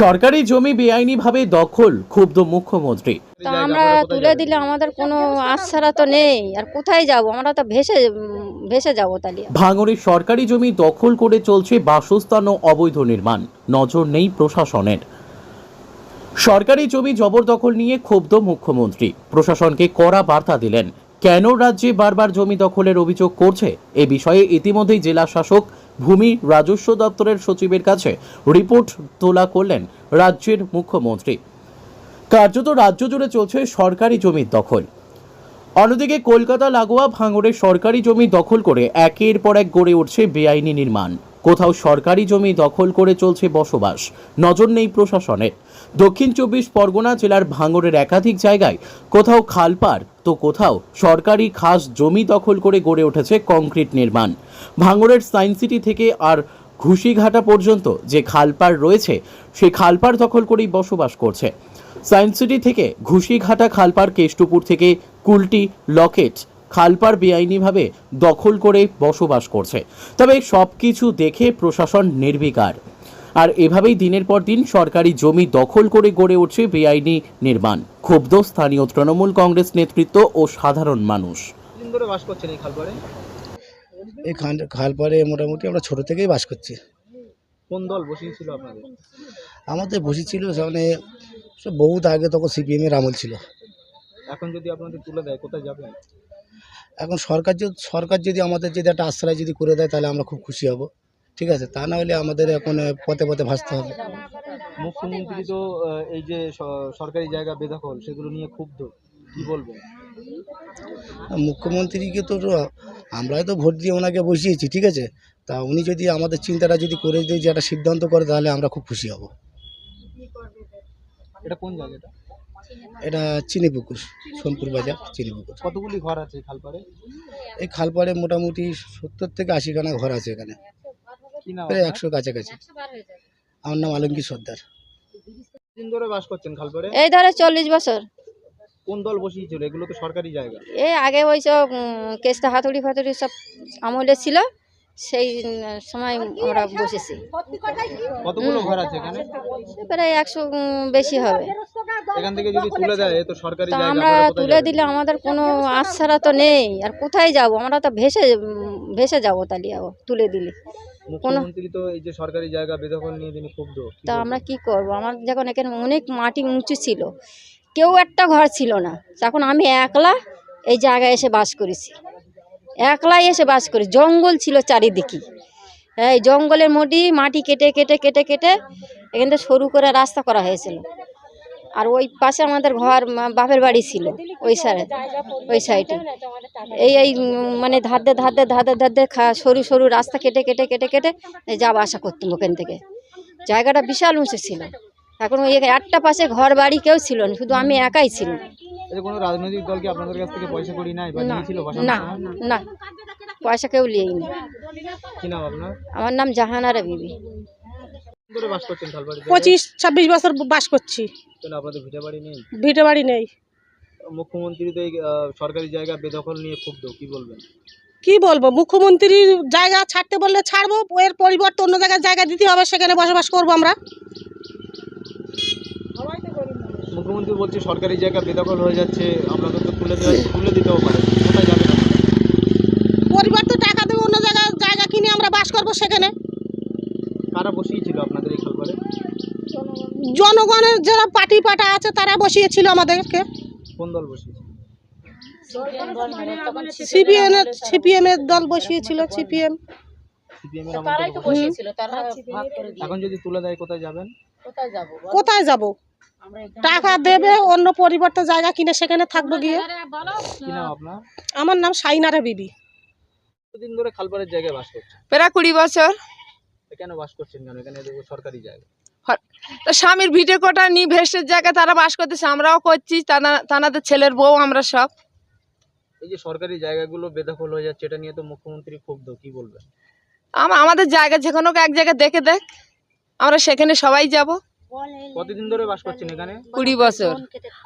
সরকারি জমি বেআইনিভাবে দখল ক্ষুব্ধ মুখ্যমন্ত্রী। তো আমরা তুলে দিলে আমাদের কোনো আশ্বারা তো নেই আর কোথায় যাব? আমরা তো ভেসে ভেসে যাব তাহলে। ভাঙড়ে সরকারি জমি দখল করে চলছে বাসস্থান ও অবৈধ নির্মাণ। নজর নেই প্রশাসনের। সরকারি জমি জবরদখল নিয়ে ক্ষুব্ধ মুখ্যমন্ত্রী। প্রশাসনকে কড়া বার্তা দিলেন। কেন রাজ্যে বারবার জমি দখলের অভিযোগ করছে? এ বিষয়ে ইতিমধ্যেই জেলা শাসক ভূমি রাজস্ব দপ্তরের সচিবের কাছে রিপোর্ট তোলা করলেন রাজ্যের মুখ্যমন্ত্রী। কার্যত রাজ্য জুড়ে চলছে সরকারি জমির দখল। অন্যদিকে কলকাতা লাগোয়া ভাঙড়ে সরকারি জমি দখল করে একের পর এক গড়ে উঠছে বেআইনি নির্মাণ। কোথাও সরকারি জমি দখল করে চলছে বসবাস। নজর নেই প্রশাসনের। দক্ষিণ চব্বিশ পরগনা জেলার ভাঙড়ের একাধিক জায়গায় কোথাও খালপার তো কোথাও সরকারি খাস জমি দখল করে গড়ে উঠেছে কংক্রিট নির্মাণ। ভাঙড়ের সায়েন্স সিটি থেকে আর ঘুষিঘাটা পর্যন্ত যে খালপাড় রয়েছে সেই খালপাড় দখল করেই বসবাস করছে। সায়েন্স সিটি থেকে ঘুষিঘাটা খালপাড় কেষ্টপুর থেকে কুলটি, লকেট খালপাড় বেআইনিভাবে দখল করে বসবাস করছে। তবে সব কিছু দেখে প্রশাসন নির্বিকার। আর এভাবেই দিনের পর দিন সরকারি জমি দখল করে গড়ে উঠছে বেআইনি নির্মাণ। ক্ষুব্ধ স্থানীয় তৃণমূল কংগ্রেস নেতৃত্ব ও সাধারণ মানুষ। এই খালপাড়ে? এই খাল খালপাড়ে মোটামুটি আমরা ছোট থেকেই বাস করছি। কোন দল বসিয়েছিল আপনাদের? আমাদের বসেছিল সামনে সব বহুত আগে তখন সিপিএমের আমল ছিল। এখন যদি আপনাদের তুলে দেয় কোথায় যাবেন? এখন সরকার যদি সরকার যদি আমাদের যদি একটা আশ্রয় যদি করে দেয় তাহলে আমরা খুব খুশি হব। ঠিক আছে? তা না হলে আমাদের এখন পথে পথে ভাসতে হবে। মুখ্যমন্ত্রী তো এই যে সরকারি জায়গা বেদখল সেগুলো নিয়ে ক্ষুব্ধ। কি বলবেন? মুখ্যমন্ত্রীকে তো আমরাই তো ভোট দিয়ে ওনাকে বসিয়েছি ঠিক আছে? তা উনি যদি আমাদের চিন্তাটা যদি করে দিয়ে যে একটা সিদ্ধান্ত করে তাহলে আমরা খুব খুশি হব। এটা কোন জায়গাটা? এটা চিনিপুকুর সোনপুর বাজার চিনিপুকুর। কতগুলি ঘর আছে খালপাড়ে? এই খালপাড়ে মোটামুটি সত্তর থেকে আশিখানা ঘর আছে এখানে। প্রায় একশো কাছাকাছি। আমার নাম আলমগীর সর্দার। দিন ধরে বাস করছেন খালপাড়ে? এই ধরে চল্লিশ বছর। কোন দল বসিয়েছিল? এগুলো তো সরকারি জায়গা। এই আগে ওই সব কেসটা হাতুড়ি ফাতুড়ি সব আমলে ছিল। সেই সময় আমরা বসেছি। কতগুলো ঘর আছে এখানে? প্রায় একশো বেশি হবে। এখান থেকে যদি তুলে দেয় তো সরকারি তো আমরা তুলে দিলে আমাদের কোনো আশ্বারা তো নেই। আর কোথায় যাব? আমরা তো ভেসে ভেসে যাব তাহলে আবার তুলে দিলে। মুখ্যমন্ত্রী তো এই যে সরকারি জায়গা বেদখল নিয়ে তিনি ক্ষুব্ধ। তা আমরা কি করব? আমার যখন এখানে অনেক মাটি উঁচু ছিল কেউ একটা ঘর ছিল না। তখন আমি একলা এই জায়গায় এসে বাস করেছি। একলাই এসে বাস করি। জঙ্গল ছিল চারিদিকে। এই জঙ্গলের মোটি মাটি কেটে কেটে কেটে কেটে এখান থেকে সরু করে রাস্তা করা হয়েছিল। আর ওই পাশে আমাদের ঘর বাপের বাড়ি ছিল, ওই সাইডে ওই সাইডে। এই এই মানে ধারদে ধারদে ধারদে ধারদে খা, সরু সরু রাস্তা কেটে কেটে কেটে কেটে যাওয়া আসা করতাম ওখান থেকে। জায়গাটা বিশাল উঁচু ছিল। এখন ওই একটা পাশে ঘর বাড়ি কেউ ছিল না, শুধু আমি একাই ছিলাম। কোনো রাজনৈতিক দল কি আপনাদের কাছ থেকে পয়সা করি নাই বা না নিয়েছিল না না পয়সা কেউ লিয়েনি কি নাম আপনার? আমার নাম জাহানারা বিবি। পঁচিশ ছাব্বিশ বছর বাস করছি। আপনাদের ভিটে বাড়ি নেই? ভিটে বাড়ি নেই। মুখ্যমন্ত্রী তো এই সরকারি জায়গা বেদখল নিয়ে ক্ষুব্ধ কি বলবেন? কি বলব? মুখ্যমন্ত্রীর জায়গা ছাড়তে বললে ছাড়বো এর পরিবর্তে অন্য জায়গায় জায়গা দিতে হবে সেখানে বসবাস করব আমরা। মুখ্যমন্ত্রী বলছে সরকারি জায়গা বেদখল হয়ে যাচ্ছে আপনাদের তো তুলে দেওয়া তুলে দিতেও পারে। কোথায় যাবেন আপনারা? পরিবর্তে টাকা দেবে অন্য জায়গায় জায়গা কিনে আমরা বাস করব সেখানে। কারা বসিয়েছিল আপনাদের এই খালপাড়ে জনগণের যারা পার্টি পাটা আছে তারা বসিয়েছিল আমাদেরকে। কোন দল বসিয়েছিল? সিপিএম এর সিপিএম এর দল বসিয়েছিল সিপিএম। সিপিএম এর আমল বসিয়েছিল। এখন যদি তুলে দেয় কোথায় যাবেন? কোথায় যাব? টাকা দেবে অন্য পরিবর্তে জায়গা কিনে সেখানে থাকব গিয়ে। আমার নাম সাইনারা বিবি। দিন ধরে খালপাড়ের জায়গায় বাস করছেন? প্রায় কুড়ি বছর। তো কেন বাস করছেন কেন? এখানে সরকারি জায়গা। স্বামীর ভিটে কোটা নিয়ে ভেস্টের জায়গায় তারা বাস করতেছে আমরাও করছি তানা তানাদের ছেলের বউ আমরা সব। এই যে সরকারি জায়গাগুলো বেদখল হয়ে যাচ্ছে এটা নিয়ে তো মুখ্যমন্ত্রী ক্ষুব্ধ কি বলবেন? আম- আমাদের জায়গা যে কোনো এক জায়গায় দেখে দেখ আমরা সেখানে সবাই যাব। কতদিন ধরে বাস করছেন এখানে? কুড়ি বছর।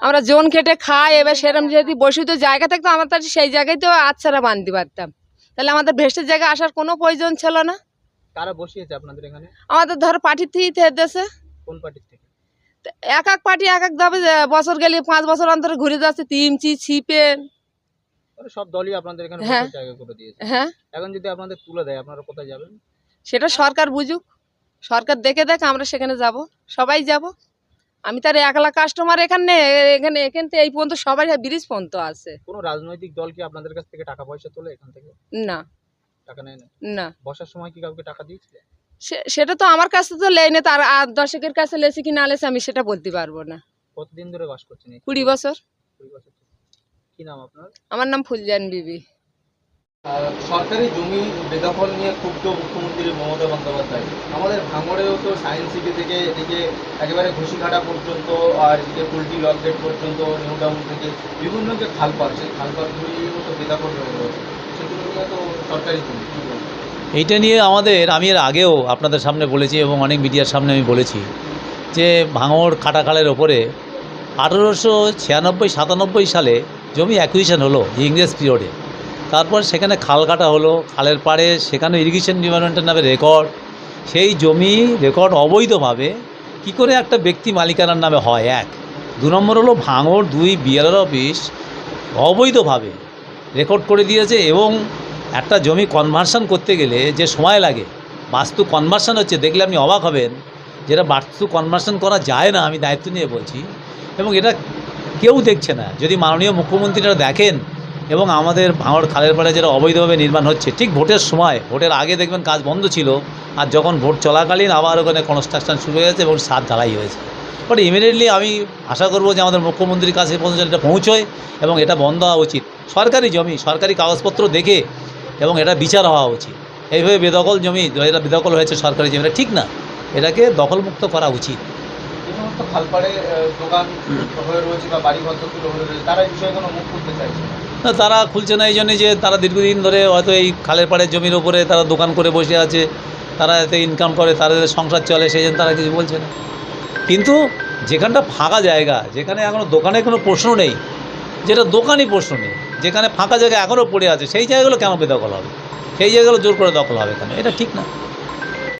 আমরা জোন খেটে খাই এবার সেরকম যদি বসিত জায়গা থাকতো আমরা তার সেই জায়গায় তো আচ্ছারা বাঁধতে পারতাম। তাহলে আমাদের ভেস্টের জায়গায় আসার কোনো প্রয়োজন ছিল না। কারা বসিয়েছে আপনাদের এখানে? আমাদের ধরো পাঠিয়ে থেকে দেশে কোন পার্টির থেকে? এক এক পার্টি এক এক দাবে বছর গেলে পাঁচ বছর অন্তরে ঘুরে যাচ্ছে তিমচি ছিপেন সব দলই আপনাদের এখানে হ্যাঁ। জায়গা করে দিয়েছে। হ্যাঁ। এখন যদি আপনাদের তুলে দেয় আপনারা কোথায় যাবেন? সেটা সরকার বুঝুক। সরকার দেখে দেখ আমরা সেখানে যাব। সবাই যাব। আমি তার একলা কাস্টমার এখানে এখানে এখান থেকে এই পর্যন্ত সবাই ব্রিজ পর্যন্ত আছে। কোনো রাজনৈতিক দল কি আপনাদের কাছ থেকে টাকা পয়সা তোলে এখান থেকে? না। টাকা নেয় না। না বসার সময় কি কাউকে টাকা দিয়েছিলে? সেটা তো আমার কাছে তো লেই লেনে তার আর দর্শকের কাছে লেছে কি না লেছে আমি সেটা বলতে পারব না। কতদিন ধরে বাস করছেন কুড়ি বছর। কুড়ি বছর কি নাম আপনার? আমার নাম ফুলজান বিবি। সরকারি জমি বেদখল নিয়ে ক্ষুব্ধ মুখ্যমন্ত্রী মমতা বন্দ্যোপাধ্যায়। আমাদের ভাঙড়েও তো সায়েন্স সিটি থেকে এদিকে একেবারে ঘুষিঘাটা পর্যন্ত আর এদিকে কুলটি লকগেট পর্যন্ত নিউ টাউন থেকে বিভিন্ন যে খালপার সেই খালপারগুলিও তো বেদখল হয়ে রয়েছে। সেগুলো নিয়ে তো সরকারি জমি এইটা নিয়ে আমাদের, আমি এর আগেও আপনাদের সামনে বলেছি এবং অনেক মিডিয়ার সামনে আমি বলেছি যে ভাঙড় খাটাখালের ওপরে আঠেরোশো ছিয়ানব্বই সাতানব্বই সালে জমি অ্যাকুইশন হলো, ইংরেজ পিরিয়ডে তারপর সেখানে খাল কাটা হলো, খালের পাড়ে সেখানে ইরিগেশন ডিপার্টমেন্টের নামে রেকর্ড সেই জমি রেকর্ড অবৈধভাবে, কি করে একটা ব্যক্তি মালিকানার নামে হয়? এক, দু নম্বর হলো ভাঙড় দুই বিআরআর অফিস অবৈধভাবে রেকর্ড করে দিয়েছে এবং একটা জমি কনভার্সন করতে গেলে যে সময় লাগে, বাস্তু কনভার্সন হচ্ছে, দেখলে আপনি অবাক হবেন যেটা বাস্তু কনভার্সন করা যায় না, আমি দায়িত্ব নিয়ে বলছি। এবং এটা কেউ দেখছে না। যদি মাননীয় মুখ্যমন্ত্রীরা দেখেন এবং আমাদের ভাঙড় খালের পাড়ে যেটা অবৈধভাবে নির্মাণ হচ্ছে, ঠিক ভোটের সময়, ভোটের আগে দেখবেন কাজ বন্ধ ছিল, আর যখন ভোট চলাকালীন আবার ওখানে কনস্ট্রাকশন শুরু হয়েছে এবং সাত ঢালাই হয়েছে। বাট ইমিডিয়েটলি আমি আশা করব যে আমাদের মুখ্যমন্ত্রীর কাছে পর্যন্ত এটা পৌঁছয় এবং এটা বন্ধ হওয়া উচিত। সরকারি জমি, সরকারি কাগজপত্র দেখে এবং এটা বিচার হওয়া উচিত। এইভাবে বেদখল জমি, এটা বেদখল হয়েছে সরকারি জমি, এটা ঠিক না। এটাকে দখলমুক্ত করা উচিত। খালপাড়ে দোকান হয়ে রয়েছে বা বাড়ি ঘরগুলো রয়েছে, তারা এই বিষয়ে কোনো মুখ খুলতে চাইছে তারা খুলছে না, এই জন্যে যে তারা দীর্ঘদিন ধরে হয়তো এই খালের পাড়ের জমির ওপরে তারা দোকান করে বসে আছে, তারা এতে ইনকাম করে, তাদের সংসার চলে, সেই জন্য তারা কিছু বলছে না। কিন্তু যেখানটা ফাঁকা জায়গা, যেখানে এখনও দোকানে কোনো প্রশ্ন নেই, যেটা দোকানই প্রশ্ন নেই, যেখানে ফাঁকা জায়গা এখনও পড়ে আছে, সেই জায়গাগুলো কেন বেদখল হবে? সেই জায়গাগুলো জোর করে দখল হবে কেন? এটা ঠিক না।